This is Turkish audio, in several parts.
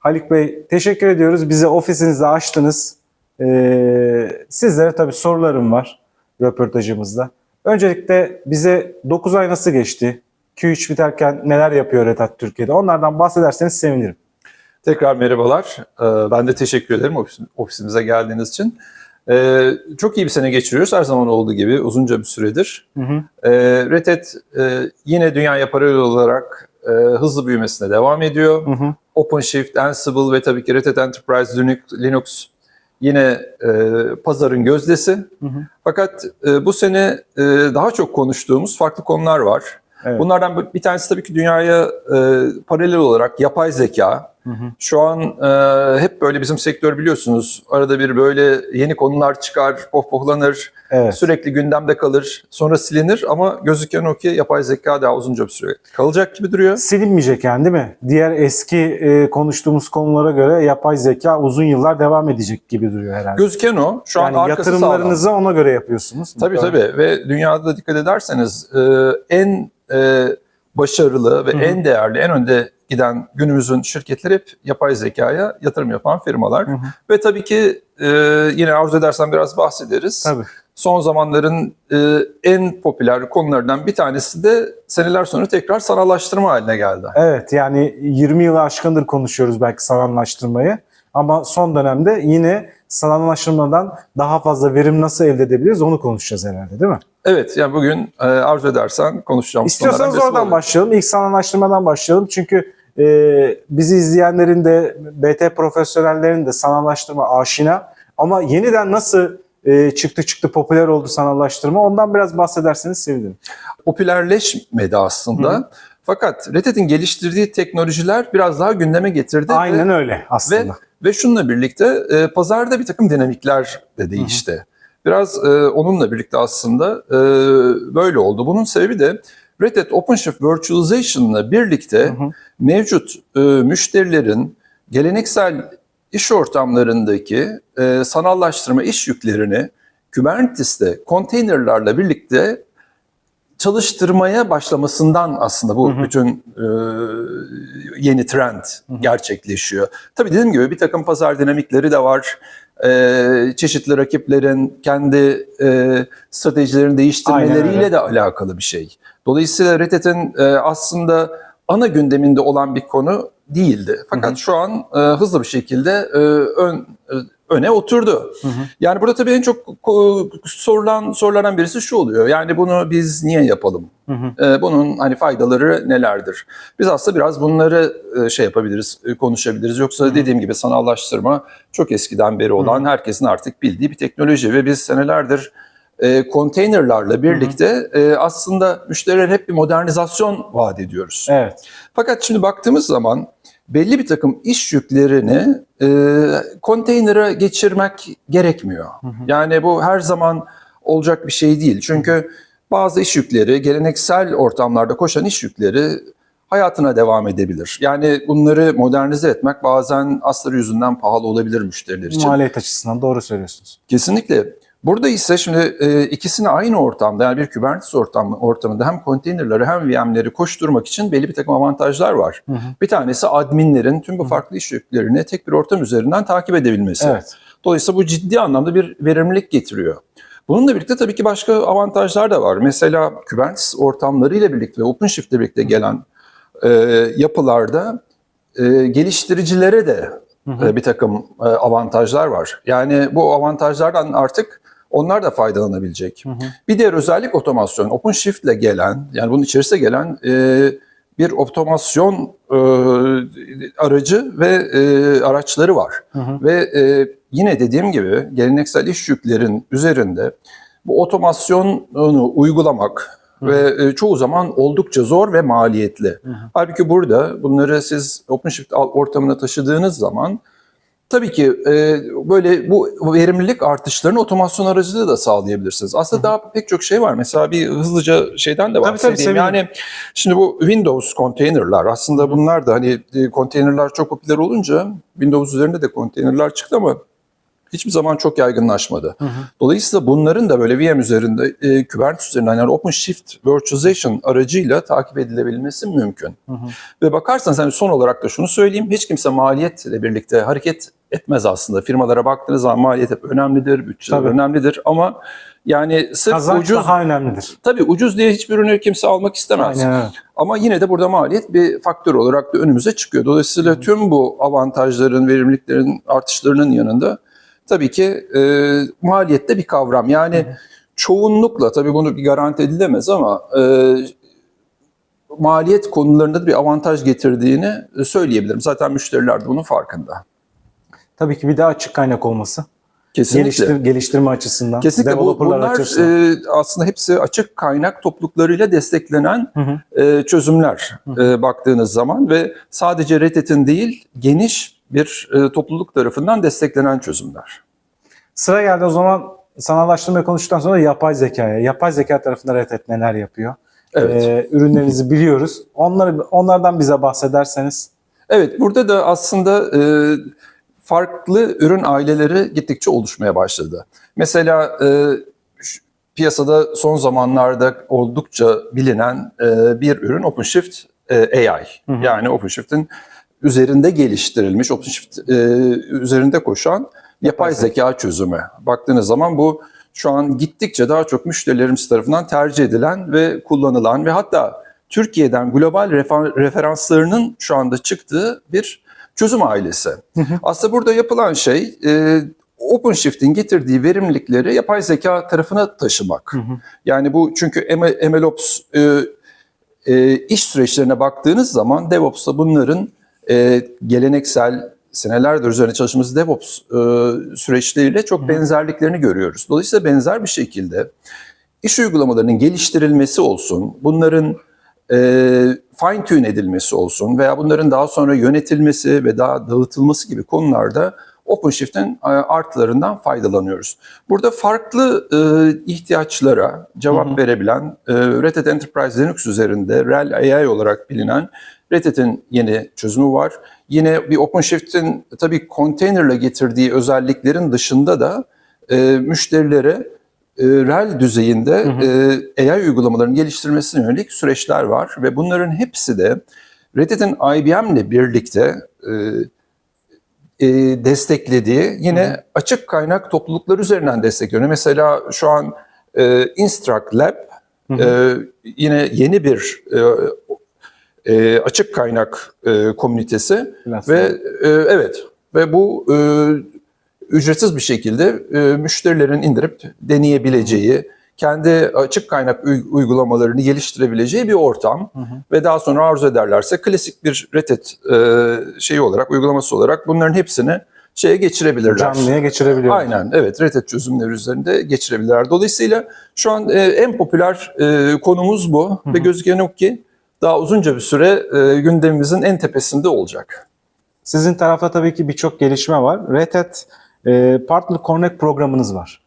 Haluk Bey teşekkür ediyoruz. Bize ofisinizi açtınız. Ee, sizlere tabii sorularım var röportajımızda. Öncelikle bize 9 ay nasıl geçti? Q3 biterken neler yapıyor Red Hat Türkiye'de? Onlardan bahsederseniz sevinirim. Tekrar merhabalar. Ee, Ben de teşekkür ederim ofis- ofisimize geldiğiniz için. Ee, Çok iyi bir sene geçiriyoruz her zaman olduğu gibi uzunca bir süredir. Hı hı. Ee, Red Hat e, yine dünya paralel olarak e, hızlı büyümesine devam ediyor. Hı hı. OpenShift, Ansible ve tabii ki Red Hat Enterprise Linux, Linux yine e, pazarın gözdesi. Hı hı. Fakat e, bu sene e, daha çok konuştuğumuz farklı konular var. Evet. Bunlardan bir- tanesi tabii ki dünyaya e, paralel olarak yapay zeka. Hı hı. Şu an e, hep böyle bizim sektör biliyorsunuz arada bir böyle yeni konular çıkar, pohpohlanır, Evet. sürekli gündemde kalır, sonra silinir ama gözüken o ki yapay zeka daha uzunca bir süre kalacak gibi duruyor. Silinmeyecek yani değil mi? Diğer eski e, konuştuğumuz konulara göre yapay zeka uzun yıllar devam edecek gibi duruyor herhalde. Gözüken o. Şu an yani sağlam. yatırımlarınızı ona göre yapıyorsunuz. Tabii tabii ve dünyada da dikkat ederseniz e, en e, başarılı ve Hı hı. en değerli, en önde giden günümüzün şirketleri hep yapay zekaya yatırım yapan firmalar. Hı hı. Ve tabii ki e, yine arzu edersen biraz bahsederiz. Tabii. Son zamanların e, en popüler konularından bir tanesi de seneler sonra tekrar sanallaştırma haline geldi. Evet yani 20 yılı aşkındır konuşuyoruz belki sanallaştırmayı. Ama son dönemde yine sanallaştırmadan daha fazla verim nasıl elde edebiliriz onu konuşacağız herhalde değil mi? Evet yani bugün e, arzu edersen konuşacağımız İstiyorsanız konulardan oradan olacak. başlayalım. İlk sanallaştırmadan başlayalım. Çünkü e, bizi izleyenlerin de BT profesyonellerin de sanallaştırma aşina. Ama yeniden nasıl e, çıktı çıktı popüler oldu sanallaştırma ondan biraz bahsederseniz sevinirim. popülerleşmedi aslında. Hı Fakat Red Hat'in geliştirdiği teknolojiler biraz daha gündeme getirdi. Aynen ve, öyle aslında. Ve, ve şununla birlikte e, pazarda bir takım dinamikler de değişti. Biraz e, onunla birlikte aslında e, böyle oldu. Bunun sebebi de Red Hat OpenShift Virtualization'la birlikte Hı hı. mevcut e, müşterilerin geleneksel iş ortamlarındaki e, sanallaştırma iş yüklerini Kubernetes'te konteynerlarla birlikte çalıştırmaya başlamasından aslında bu Hı hı. bütün e, yeni trend gerçekleşiyor. Tabii dediğim gibi bir takım pazar dinamikleri de var. E, çeşitli rakiplerin kendi e, stratejilerini değiştirmeleriyle de alakalı bir şey. Dolayısıyla Red Hat'in e, aslında ana gündeminde olan bir konu değildi. Fakat Hı hı. şu an e, hızlı bir şekilde e, ön e, öne oturdu. Hı hı. Yani burada tabii en çok ko- sorulan sorulardan birisi şu oluyor. Yani bunu biz niye yapalım? Hı hı. E, bunun hani faydaları nelerdir? Biz aslında biraz bunları e, şey yapabiliriz, e, konuşabiliriz. Yoksa dediğim gibi sanallaştırma çok eskiden beri olan, herkesin artık bildiği bir teknoloji ve biz senelerdir e, konteynerlarla birlikte e, aslında müşterilere hep bir modernizasyon vaat ediyoruz. Evet. Fakat şimdi baktığımız zaman belli bir takım iş yüklerini e, konteynere geçirmek gerekmiyor. Yani bu her zaman olacak bir şey değil. Çünkü bazı iş yükleri, geleneksel ortamlarda koşan iş yükleri hayatına devam edebilir. Yani bunları modernize etmek bazen asları yüzünden pahalı olabilir müşteriler için. Maliyet açısından doğru söylüyorsunuz. Kesinlikle. Burada ise şimdi e, ikisini aynı ortamda yani bir Kubernetes ortamı, ortamında hem konteynerleri hem VM'leri koşturmak için belli bir takım avantajlar var. Hı hı. Bir tanesi adminlerin tüm bu farklı iş yüklerini tek bir ortam üzerinden takip edebilmesi. Evet. Dolayısıyla bu ciddi anlamda bir verimlilik getiriyor. Bununla birlikte tabii ki başka avantajlar da var. Mesela Kubernetes ortamlarıyla birlikte ve OpenShift ile birlikte gelen e, yapılarda e, geliştiricilere de Hı hı. e, bir takım e, avantajlar var. Yani bu avantajlardan artık onlar da faydalanabilecek. Hı hı. Bir diğer özellik otomasyon. OpenShift ile gelen, yani bunun içerisine gelen e, bir otomasyon e, aracı ve e, araçları var. Hı hı. Ve e, yine dediğim gibi geleneksel iş yüklerin üzerinde bu otomasyonu uygulamak ve e, çoğu zaman oldukça zor ve maliyetli. hı. Halbuki burada bunları siz OpenShift ortamına taşıdığınız zaman tabii ki e, böyle bu verimlilik artışlarını otomasyon aracılığıyla da sağlayabilirsiniz. Aslında daha pek çok şey var. Mesela bir hızlıca şeyden de Tabii, tabii, bahsedeyim. sevinirim. yani şimdi bu Windows konteynerlar aslında bunlar da hani e, konteynerlar çok popüler olunca Windows üzerinde de konteynerlar çıktı ama Hiçbir zaman çok yaygınlaşmadı. Dolayısıyla bunların da böyle VM üzerinde, e, Kubernetes üzerinden yani OpenShift Virtualization aracıyla takip edilebilmesi mümkün. Ve bakarsanız hani son olarak da şunu söyleyeyim. Hiç kimse maliyetle birlikte hareket etmez aslında. Firmalara baktığınız zaman maliyet hep önemlidir, bütçeler Tabii. önemlidir ama yani sırf Kazanç ucuz daha önemlidir. tabii ucuz diye hiçbir ürünü kimse almak istemez. Aynen öyle. Ama yine de burada maliyet bir faktör olarak da önümüze çıkıyor. Dolayısıyla tüm bu avantajların, verimliliklerin artışlarının yanında tabii ki e, maliyet de bir kavram. Yani çoğunlukla tabii bunu bir garanti edilemez ama e, maliyet konularında da bir avantaj getirdiğini söyleyebilirim. Zaten müşteriler de bunun farkında. Tabii ki bir de açık kaynak olması. Kesinlikle. Geliştir, geliştirme açısından. Kesinlikle bu, developerlar bunlar açısından. e, aslında hepsi açık kaynak topluluklarıyla desteklenen e, çözümler e, baktığınız zaman ve sadece Red Hat'in değil geniş bir e, topluluk tarafından desteklenen çözümler. Sıra geldi o zaman sanallaştırmayı konuştuktan sonra yapay zekaya. Yapay zeka tarafında Red Hat neler yapıyor? Evet. Ee, ürünlerinizi biliyoruz. Onları onlardan bize bahsederseniz. Evet burada da aslında e, farklı ürün aileleri gittikçe oluşmaya başladı. Mesela e, piyasada son zamanlarda oldukça bilinen e, bir ürün OpenShift e, AI. Yani OpenShift'in üzerinde geliştirilmiş, OpenShift e, üzerinde koşan yapay zeka çözümü. Baktığınız zaman bu şu an gittikçe daha çok müşterilerimiz tarafından tercih edilen ve kullanılan ve hatta Türkiye'den global refer- referanslarının şu anda çıktığı bir çözüm ailesi. Aslında burada yapılan şey e, OpenShift'in getirdiği verimlilikleri yapay zeka tarafına taşımak. Yani bu çünkü MLOps e, e, iş süreçlerine baktığınız zaman DevOps'ta bunların e, geleneksel senelerdir üzerine çalıştığımız DevOps e, süreçleriyle çok benzerliklerini görüyoruz. Dolayısıyla benzer bir şekilde iş uygulamalarının geliştirilmesi olsun, bunların e, fine tune edilmesi olsun veya bunların daha sonra yönetilmesi ve daha dağıtılması gibi konularda OpenShift'in e, artılarından faydalanıyoruz. Burada farklı e, ihtiyaçlara cevap verebilen e, Red Hat Enterprise Linux üzerinde RHEL AI olarak bilinen Red Hat'in yeni çözümü var. Yine bir OpenShift'in tabii konteynerle getirdiği özelliklerin dışında da e, müşterilere e, RHEL düzeyinde e, AI uygulamalarının geliştirmesine yönelik süreçler var ve bunların hepsi de Red Hat'in IBM'le birlikte e, e, desteklediği yine açık kaynak topluluklar üzerinden destekliyor. Mesela şu an e, Instruct Lab e, yine yeni bir e, e, açık kaynak e, komünitesi Platform. ve e, evet ve bu e, ücretsiz bir şekilde e, müşterilerin indirip deneyebileceği, kendi açık kaynak uy- uygulamalarını geliştirebileceği bir ortam ve daha sonra arzu ederlerse klasik bir Red Hat e, şeyi olarak, uygulaması olarak bunların hepsini şeye geçirebilirler. Canlıya geçirebiliyor. Aynen evet Red Hat çözümleri üzerinde geçirebilirler. Dolayısıyla şu an e, en popüler e, konumuz bu ve gözüken o ki daha uzunca bir süre e, gündemimizin en tepesinde olacak. Sizin tarafta tabii ki birçok gelişme var. Red Hat e, Partner Connect programınız var.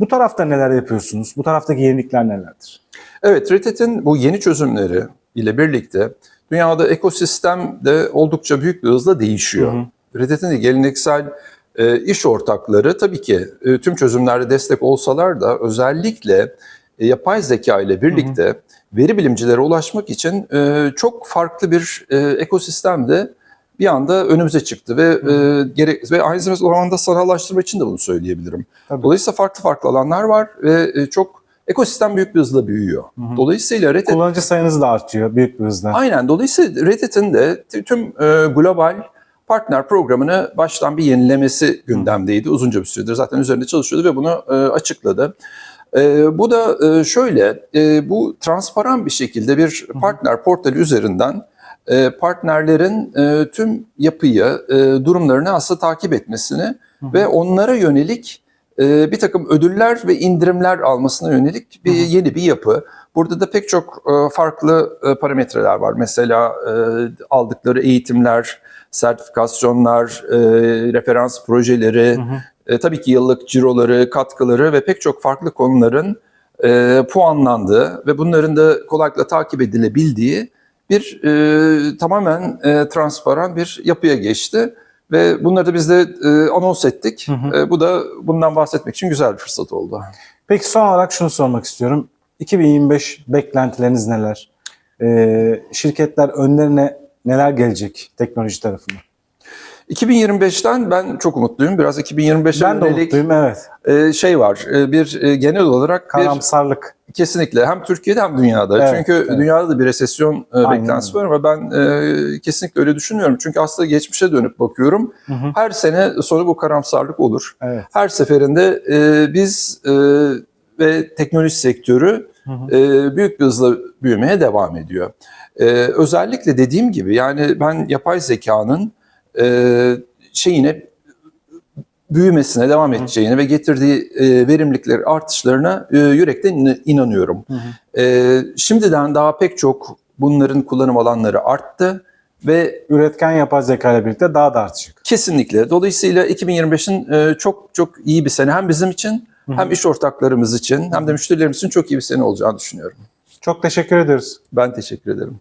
Bu tarafta neler yapıyorsunuz? Bu taraftaki yenilikler nelerdir? Evet Red Hat'in bu yeni çözümleri ile birlikte dünyada ekosistem de oldukça büyük bir hızla değişiyor. Red Hat'in de geleneksel e, iş ortakları tabii ki e, tüm çözümlerde destek olsalar da özellikle e, yapay zeka ile birlikte veri bilimcilere ulaşmak için e, çok farklı bir e, ekosistem de bir anda önümüze çıktı ve e, gerek ve aynı zamanda sanallaştırma için de bunu söyleyebilirim. Tabii. Dolayısıyla farklı farklı alanlar var ve e, çok ekosistem büyük bir hızla büyüyor. Dolayısıyla Red Hat Kullanıcı sayınız da artıyor büyük bir hızla. Aynen. Dolayısıyla Red Hat'in de tüm e, global partner programını baştan bir yenilemesi gündemdeydi. Uzunca bir süredir zaten üzerinde çalışıyordu ve bunu e, açıkladı. E, bu da e, şöyle, e, bu transparan bir şekilde bir partner portali üzerinden partnerlerin e, tüm yapıyı, e, durumlarını aslında takip etmesini ve onlara yönelik e, bir takım ödüller ve indirimler almasına yönelik bir yeni bir yapı. Burada da pek çok e, farklı e, parametreler var. Mesela e, aldıkları eğitimler, sertifikasyonlar, e, referans projeleri, e, tabii ki yıllık ciroları, katkıları ve pek çok farklı konuların e, puanlandığı ve bunların da kolaylıkla takip edilebildiği bir e, tamamen e, transparan bir yapıya geçti. Ve bunları da biz de e, anons ettik. E, bu da bundan bahsetmek için güzel bir fırsat oldu. Peki son olarak şunu sormak istiyorum. 2025 beklentileriniz neler? Ee, şirketler önlerine neler gelecek teknoloji tarafından? 2025'ten ben çok umutluyum. Biraz 2025'e Ben de umutluyum evet. e, şey var. E, bir e, genel olarak bir Karamsarlık. Kesinlikle hem Türkiye'de hem dünyada. Evet, Çünkü evet. dünyada da bir resesyon e, beklentisi var ama ben e, kesinlikle öyle düşünmüyorum. Çünkü aslında geçmişe dönüp bakıyorum. Hı hı. Her sene sonu bu karamsarlık olur. Evet. Her seferinde e, biz e, ve teknoloji sektörü Hı hı. e, büyük bir hızla büyümeye devam ediyor. E, özellikle dediğim gibi yani ben yapay zekanın e, şeyine büyümesine devam edeceğine ve getirdiği e, verimlilikler artışlarına e, yürekten in- inanıyorum. Hı hı. E, şimdiden daha pek çok bunların kullanım alanları arttı ve Üretken yapay zeka ile birlikte daha da artacak. kesinlikle dolayısıyla 2025'in e, çok çok iyi bir sene hem bizim için hem iş ortaklarımız için hem de müşterilerimiz için çok iyi bir sene olacağını düşünüyorum. Çok teşekkür ediyoruz. Ben teşekkür ederim.